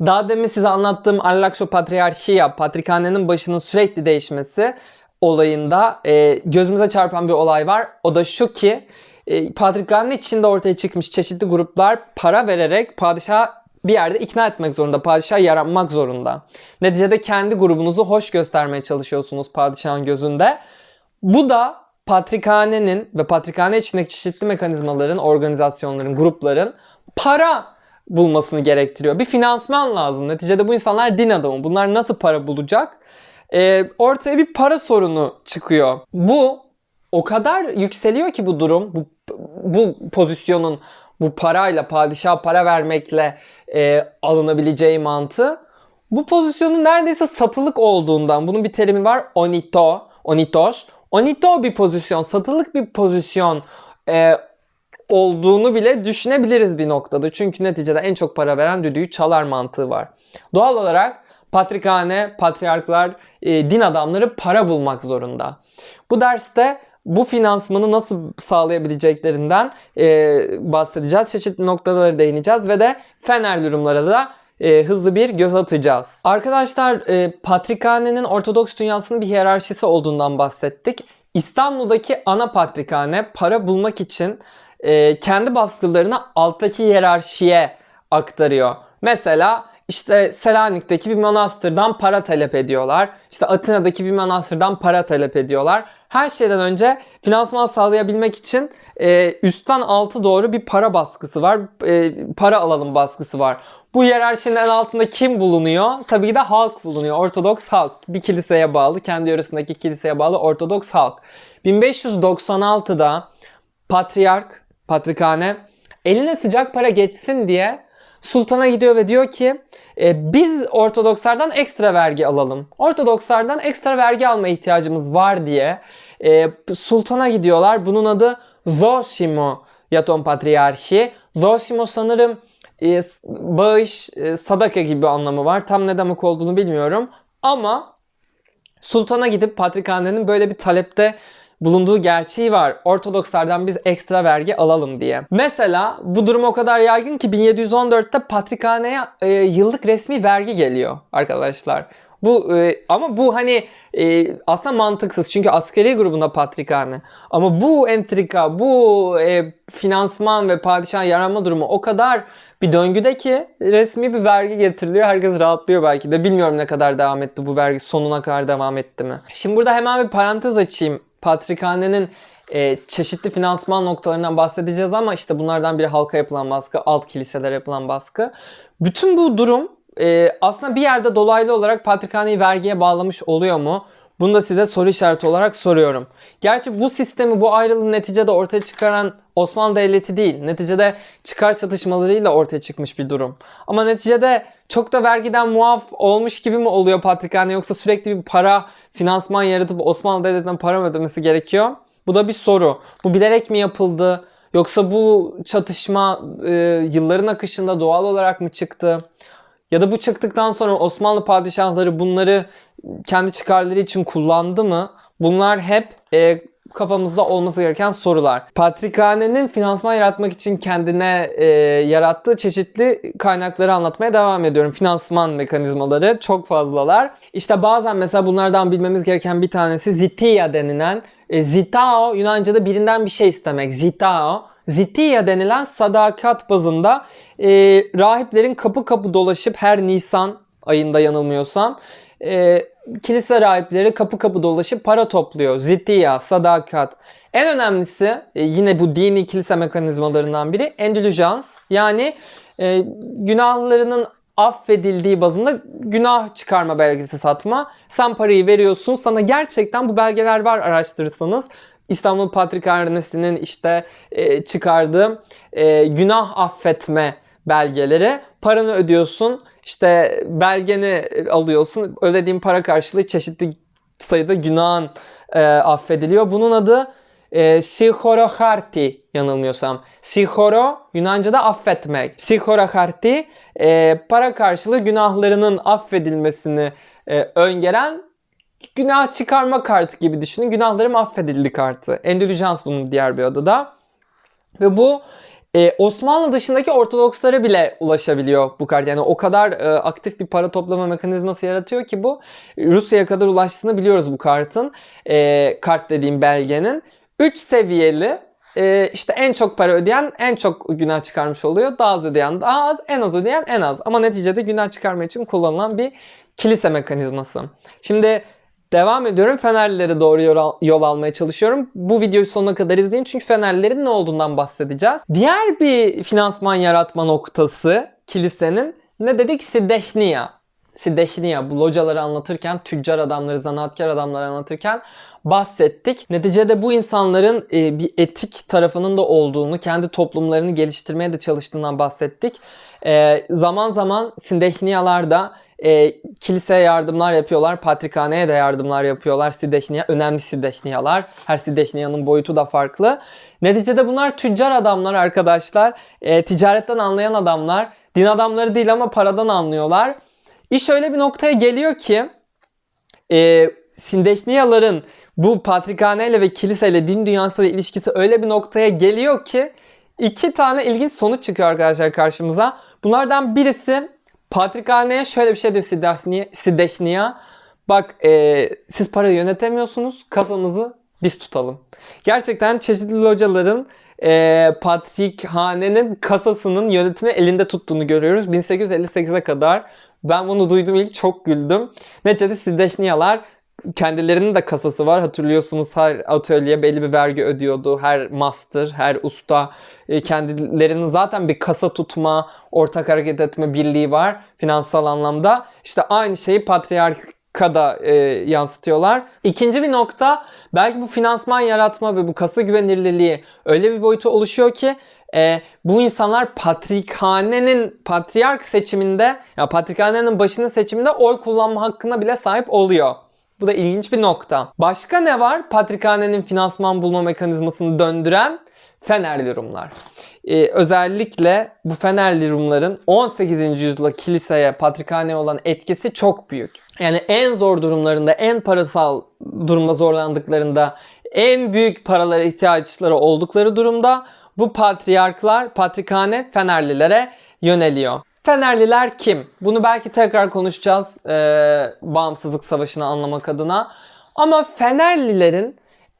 Daha demin size anlattığım Allakşo Patriarşiya, Patrikhanenin başının sürekli değişmesi olayında e, gözümüze çarpan bir olay var. O da şu ki e, Patrikhane içinde ortaya çıkmış çeşitli gruplar para vererek padişah bir yerde ikna etmek zorunda. Padişah yaranmak zorunda. Neticede kendi grubunuzu hoş göstermeye çalışıyorsunuz padişahın gözünde. Bu da Patrikhanenin ve Patrikhane içindeki çeşitli mekanizmaların, organizasyonların, grupların para bulmasını gerektiriyor. Bir finansman lazım. Neticede bu insanlar din adamı. Bunlar nasıl para bulacak? Ee, ortaya bir para sorunu çıkıyor. Bu o kadar yükseliyor ki bu durum, bu, bu pozisyonun bu parayla, padişah para vermekle e, alınabileceği mantığı bu pozisyonun neredeyse satılık olduğundan, bunun bir terimi var onito, onitos. Onito bir pozisyon, satılık bir pozisyon e, olduğunu bile düşünebiliriz bir noktada. Çünkü neticede en çok para veren düdüğü çalar mantığı var. Doğal olarak patrikhane, patriarklar, e, din adamları para bulmak zorunda. Bu derste bu finansmanı nasıl sağlayabileceklerinden e, bahsedeceğiz. Çeşitli noktalara değineceğiz ve de Fener durumlara da e, hızlı bir göz atacağız. Arkadaşlar e, Patrikhane'nin Ortodoks dünyasının bir hiyerarşisi olduğundan bahsettik. İstanbul'daki ana patrikhane para bulmak için e, kendi baskılarını alttaki hiyerarşiye aktarıyor. Mesela işte Selanik'teki bir manastırdan para talep ediyorlar. İşte Atina'daki bir manastırdan para talep ediyorlar. Her şeyden önce finansman sağlayabilmek için e, üstten altı doğru bir para baskısı var. E, para alalım baskısı var. Bu hiyerarşinin en altında kim bulunuyor? Tabii ki de halk bulunuyor. Ortodoks halk. Bir kiliseye bağlı, kendi yöresindeki kiliseye bağlı Ortodoks halk. 1596'da patriark, patrikhane eline sıcak para geçsin diye sultana gidiyor ve diyor ki e, biz Ortodokslardan ekstra vergi alalım. Ortodokslardan ekstra vergi alma ihtiyacımız var diye e, sultana gidiyorlar. Bunun adı Zosimo Yaton Patriarşi. Zosimo sanırım e, bağış, e, sadaka gibi anlamı var. Tam ne demek olduğunu bilmiyorum. Ama sultana gidip patrikhanenin böyle bir talepte bulunduğu gerçeği var. Ortodokslardan biz ekstra vergi alalım diye. Mesela bu durum o kadar yaygın ki 1714'te patrikhaneye e, yıllık resmi vergi geliyor arkadaşlar. Bu e, ama bu hani e, aslında mantıksız çünkü askeri grubunda patrikhane. Ama bu entrika, bu e, finansman ve padişah yaranma durumu o kadar bir döngüde ki resmi bir vergi getiriliyor. Herkes rahatlıyor belki de. Bilmiyorum ne kadar devam etti bu vergi sonuna kadar devam etti mi? Şimdi burada hemen bir parantez açayım. Patrikhanenin e, çeşitli finansman noktalarından bahsedeceğiz ama işte bunlardan biri halka yapılan baskı, alt kiliselere yapılan baskı. Bütün bu durum e, aslında bir yerde dolaylı olarak Patrikhane'yi vergiye bağlamış oluyor mu? Bunu da size soru işareti olarak soruyorum. Gerçi bu sistemi, bu ayrılığı neticede ortaya çıkaran Osmanlı Devleti değil. Neticede çıkar çatışmalarıyla ortaya çıkmış bir durum. Ama neticede çok da vergiden muaf olmuş gibi mi oluyor Patrikhane yoksa sürekli bir para, finansman yaratıp Osmanlı Devleti'nden para mı ödemesi gerekiyor? Bu da bir soru. Bu bilerek mi yapıldı? Yoksa bu çatışma e, yılların akışında doğal olarak mı çıktı? Ya da bu çıktıktan sonra Osmanlı padişahları bunları kendi çıkarları için kullandı mı? Bunlar hep e, kafamızda olması gereken sorular. Patrikhanenin finansman yaratmak için kendine e, yarattığı çeşitli kaynakları anlatmaya devam ediyorum. Finansman mekanizmaları çok fazlalar. İşte bazen mesela bunlardan bilmemiz gereken bir tanesi zitiya denilen e, zitao Yunanca'da birinden bir şey istemek. Zitao. Zitiya denilen sadakat bazında e, rahiplerin kapı kapı dolaşıp her Nisan ayında yanılmıyorsam e, kilise rahipleri kapı kapı dolaşıp para topluyor. Zitiya, sadakat. En önemlisi e, yine bu dini kilise mekanizmalarından biri endülüjans. Yani e, günahlarının affedildiği bazında günah çıkarma belgesi satma. Sen parayı veriyorsun. Sana gerçekten bu belgeler var araştırırsanız. İstanbul Patrikhanesi'nin işte e, çıkardığı e, günah affetme belgeleri. Paranı ödüyorsun. İşte belgeni alıyorsun. Ödediğin para karşılığı çeşitli sayıda günahın e, affediliyor. Bunun adı e, Sihoro Harti yanılmıyorsam. Sihoro Yunanca'da affetmek. Sihoro Harti e, para karşılığı günahlarının affedilmesini e, öngören günah çıkarma kartı gibi düşünün. Günahlarım affedildi kartı. Endülüjans bunun diğer bir adı da. Ve bu e, Osmanlı dışındaki Ortodokslara bile ulaşabiliyor bu kart. Yani o kadar e, aktif bir para toplama mekanizması yaratıyor ki bu Rusya'ya kadar ulaştığını biliyoruz bu kartın. E, kart dediğim belgenin. 3 seviyeli e, işte en çok para ödeyen en çok günah çıkarmış oluyor. Daha az ödeyen daha az, en az ödeyen en az. Ama neticede günah çıkarma için kullanılan bir kilise mekanizması. Şimdi Devam ediyorum. Fenerlilere doğru yol, almaya çalışıyorum. Bu videoyu sonuna kadar izleyin çünkü Fenerlilerin ne olduğundan bahsedeceğiz. Diğer bir finansman yaratma noktası kilisenin ne dedik? Sidehniya. Sidehniya. Bu locaları anlatırken, tüccar adamları, zanaatkar adamları anlatırken bahsettik. Neticede bu insanların e, bir etik tarafının da olduğunu, kendi toplumlarını geliştirmeye de çalıştığından bahsettik. E, zaman zaman Sidehniyalar da e, kiliseye yardımlar yapıyorlar. Patrikhaneye de yardımlar yapıyorlar. Sidehniya, önemli Sidehniyalar. Her Sidehniyanın boyutu da farklı. Neticede bunlar tüccar adamlar arkadaşlar. E, ticaretten anlayan adamlar. Din adamları değil ama paradan anlıyorlar. İş öyle bir noktaya geliyor ki e, Sidehniyaların bu patrikhaneyle ve kiliseyle din dünyasıyla ilişkisi öyle bir noktaya geliyor ki iki tane ilginç sonuç çıkıyor arkadaşlar karşımıza. Bunlardan birisi Patrikhane'ye şöyle bir şey diyor Sidehniya. Sidehniya bak e, siz para yönetemiyorsunuz kasanızı biz tutalım. Gerçekten çeşitli locaların e, Patrikhane'nin kasasının yönetimi elinde tuttuğunu görüyoruz. 1858'e kadar ben bunu duydum ilk çok güldüm. Neticede Sidehniyalar kendilerinin de kasası var. Hatırlıyorsunuz her atölye belli bir vergi ödüyordu. Her master, her usta e, kendilerinin zaten bir kasa tutma, ortak hareket etme birliği var finansal anlamda. İşte aynı şeyi patriarka da e, yansıtıyorlar. İkinci bir nokta belki bu finansman yaratma ve bu kasa güvenirliliği öyle bir boyutu oluşuyor ki e, bu insanlar patrikhanenin patriark seçiminde ya patrikhanenin başının seçiminde oy kullanma hakkına bile sahip oluyor. Bu da ilginç bir nokta. Başka ne var? Patrikhanenin finansman bulma mekanizmasını döndüren Fenerli Rumlar. Ee, özellikle bu Fenerli Rumların 18. yüzyılda kiliseye, patrikhaneye olan etkisi çok büyük. Yani en zor durumlarında, en parasal durumda zorlandıklarında, en büyük paralara ihtiyaçları oldukları durumda bu patriarklar, patrikhane Fenerlilere yöneliyor. Fenerliler kim? Bunu belki tekrar konuşacağız e, bağımsızlık savaşını anlamak adına. Ama Fenerlilerin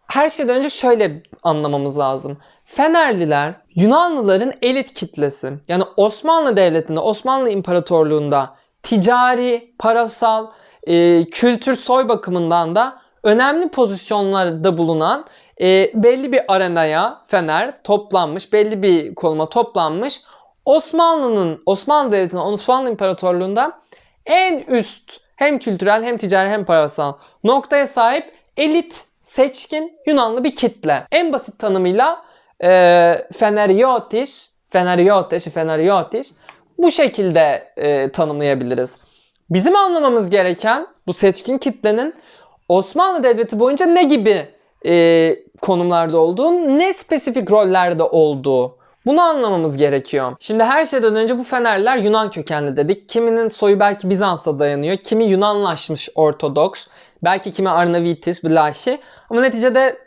her şeyden önce şöyle anlamamız lazım. Fenerliler Yunanlıların elit kitlesi. Yani Osmanlı Devleti'nde, Osmanlı İmparatorluğu'nda ticari, parasal, e, kültür soy bakımından da önemli pozisyonlarda bulunan e, belli bir arenaya Fener toplanmış, belli bir konuma toplanmış Osmanlı'nın, Osmanlı Devleti'nin, Osmanlı İmparatorluğu'nda en üst hem kültürel hem ticari hem parasal noktaya sahip elit, seçkin Yunanlı bir kitle. En basit tanımıyla e, Feneriotis, Feneriotis, Feneriotis bu şekilde e, tanımlayabiliriz. Bizim anlamamız gereken bu seçkin kitlenin Osmanlı Devleti boyunca ne gibi e, konumlarda olduğu, ne spesifik rollerde olduğu bunu anlamamız gerekiyor. Şimdi her şeyden önce bu Fenerler Yunan kökenli dedik. Kiminin soyu belki Bizans'a dayanıyor. Kimi Yunanlaşmış Ortodoks. Belki kimi Arnavitis, Vlahi. Ama neticede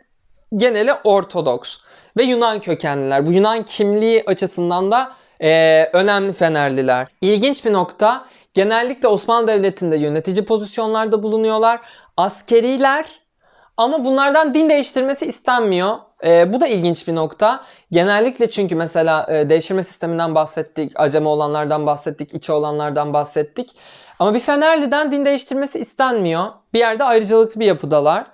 geneli Ortodoks. Ve Yunan kökenliler. Bu Yunan kimliği açısından da ee, önemli Fenerliler. İlginç bir nokta. Genellikle Osmanlı Devleti'nde yönetici pozisyonlarda bulunuyorlar. Askeriler ama bunlardan din değiştirmesi istenmiyor. E, bu da ilginç bir nokta. Genellikle çünkü mesela e, devşirme sisteminden bahsettik, acemi olanlardan bahsettik, içi olanlardan bahsettik. Ama bir Fenerli'den din değiştirmesi istenmiyor. Bir yerde ayrıcalıklı bir yapıdalar.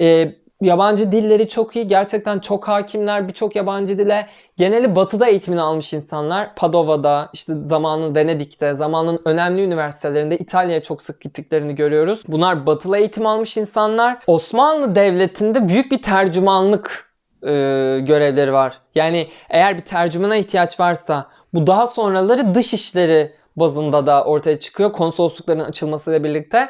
E, yabancı dilleri çok iyi. Gerçekten çok hakimler birçok yabancı dile. Geneli batıda eğitimini almış insanlar. Padova'da, işte zamanın Venedik'te, zamanın önemli üniversitelerinde İtalya'ya çok sık gittiklerini görüyoruz. Bunlar batılı eğitim almış insanlar. Osmanlı Devleti'nde büyük bir tercümanlık e, görevleri var. Yani eğer bir tercümana ihtiyaç varsa bu daha sonraları dış işleri bazında da ortaya çıkıyor. Konsoloslukların açılmasıyla birlikte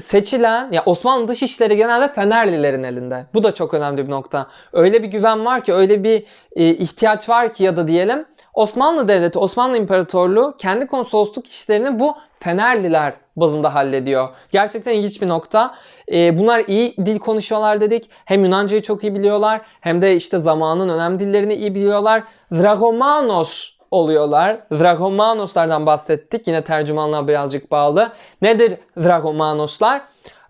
seçilen ya Osmanlı dışişleri genelde Fenerlilerin elinde. Bu da çok önemli bir nokta. Öyle bir güven var ki, öyle bir e, ihtiyaç var ki ya da diyelim Osmanlı Devleti, Osmanlı İmparatorluğu kendi konsolosluk işlerini bu Fenerliler bazında hallediyor. Gerçekten ilginç bir nokta. E, bunlar iyi dil konuşuyorlar dedik. Hem Yunancayı çok iyi biliyorlar hem de işte zamanın önemli dillerini iyi biliyorlar. Dragomanos oluyorlar. Dragomanoslardan bahsettik. Yine tercümanlığa birazcık bağlı. Nedir Dragomanoslar?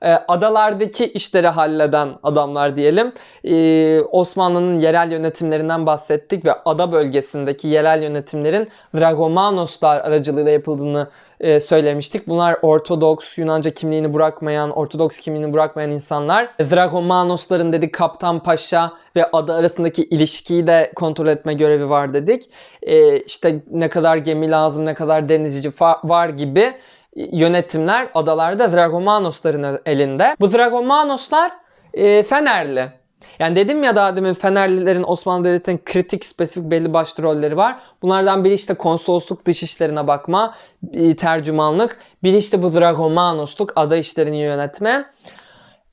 Ee, adalardaki işleri halleden adamlar diyelim. Ee, Osmanlı'nın yerel yönetimlerinden bahsettik ve ada bölgesindeki yerel yönetimlerin Dragomanoslar aracılığıyla yapıldığını e, söylemiştik. Bunlar Ortodoks, Yunanca kimliğini bırakmayan, Ortodoks kimliğini bırakmayan insanlar. Dragomanosların dedik Kaptan Paşa ve ada arasındaki ilişkiyi de kontrol etme görevi var dedik. Ee, işte ne kadar gemi lazım, ne kadar denizci var gibi yönetimler adalarda Dragomanosların elinde. Bu Dragomanoslar e, Fenerli. Yani dedim ya daha demin Fenerlilerin Osmanlı Devleti'nin kritik spesifik belli başlı rolleri var. Bunlardan biri işte konsolosluk dış işlerine bakma, e, tercümanlık. Biri işte bu Dragomanosluk ada işlerini yönetme.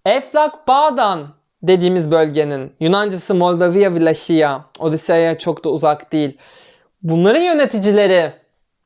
Eflak Bağdan dediğimiz bölgenin Yunancası Moldavia Vlachia, Odise'ye çok da uzak değil. Bunların yöneticileri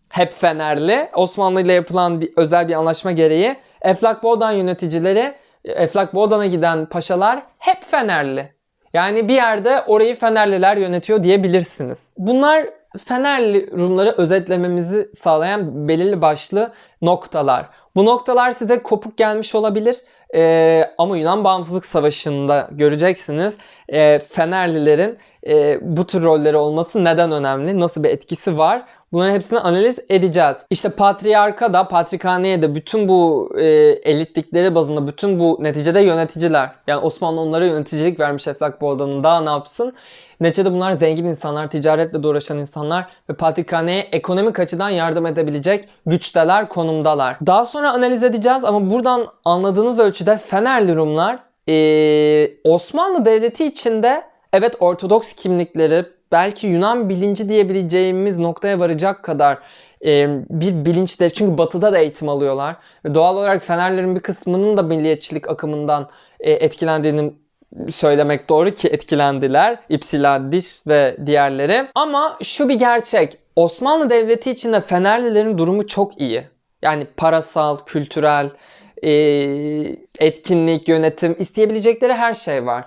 hep Fenerli. Osmanlı ile yapılan bir özel bir anlaşma gereği Eflak Boğdan yöneticileri, Eflak Boğdan'a giden paşalar hep Fenerli. Yani bir yerde orayı Fenerliler yönetiyor diyebilirsiniz. Bunlar Fenerli Rumları özetlememizi sağlayan belirli başlı noktalar. Bu noktalar size kopuk gelmiş olabilir. Ee, ama Yunan Bağımsızlık Savaşı'nda göreceksiniz e, Fenerlilerin e, bu tür rolleri olması neden önemli, nasıl bir etkisi var. Bunların hepsini analiz edeceğiz. İşte patriarka da, patrikhaneye de bütün bu e, elitlikleri bazında bütün bu neticede yöneticiler. Yani Osmanlı onlara yöneticilik vermiş Eflak Boğdan'ın daha ne yapsın? Neticede bunlar zengin insanlar, ticaretle uğraşan insanlar ve patrikhaneye ekonomik açıdan yardım edebilecek güçteler, konumdalar. Daha sonra analiz edeceğiz ama buradan anladığınız ölçüde Fenerli Rumlar e, Osmanlı Devleti içinde evet Ortodoks kimlikleri, belki Yunan bilinci diyebileceğimiz noktaya varacak kadar e, bir bilinçte çünkü batıda da eğitim alıyorlar. Ve doğal olarak Fenerlerin bir kısmının da milliyetçilik akımından e, etkilendiğini söylemek doğru ki etkilendiler. İpsiladis ve diğerleri. Ama şu bir gerçek. Osmanlı Devleti içinde Fenerlilerin durumu çok iyi. Yani parasal, kültürel, e, etkinlik, yönetim isteyebilecekleri her şey var.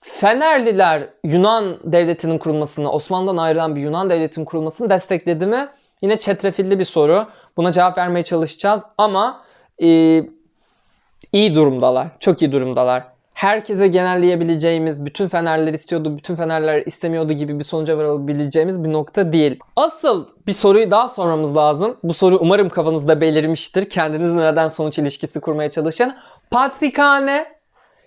Fenerliler Yunan devletinin kurulmasını, Osmanlı'dan ayrılan bir Yunan devletinin kurulmasını destekledi mi? Yine çetrefilli bir soru. Buna cevap vermeye çalışacağız ama e, iyi durumdalar. Çok iyi durumdalar. Herkese genelleyebileceğimiz, bütün Fenerler istiyordu, bütün Fenerler istemiyordu gibi bir sonuca varabileceğimiz bir nokta değil. Asıl bir soruyu daha sormamız lazım. Bu soru umarım kafanızda belirmiştir. Kendinizle neden sonuç ilişkisi kurmaya çalışın. Patrikhane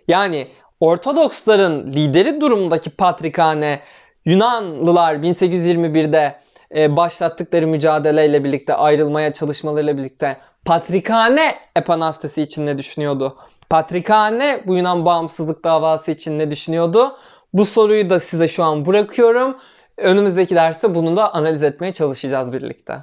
yani Ortodoksların lideri durumdaki Patrikhane Yunanlılar 1821'de e, başlattıkları mücadeleyle birlikte ayrılmaya çalışmalarıyla birlikte Patrikhane epanastesi için ne düşünüyordu? Patrikhane bu Yunan bağımsızlık davası için ne düşünüyordu? Bu soruyu da size şu an bırakıyorum. Önümüzdeki derste bunu da analiz etmeye çalışacağız birlikte.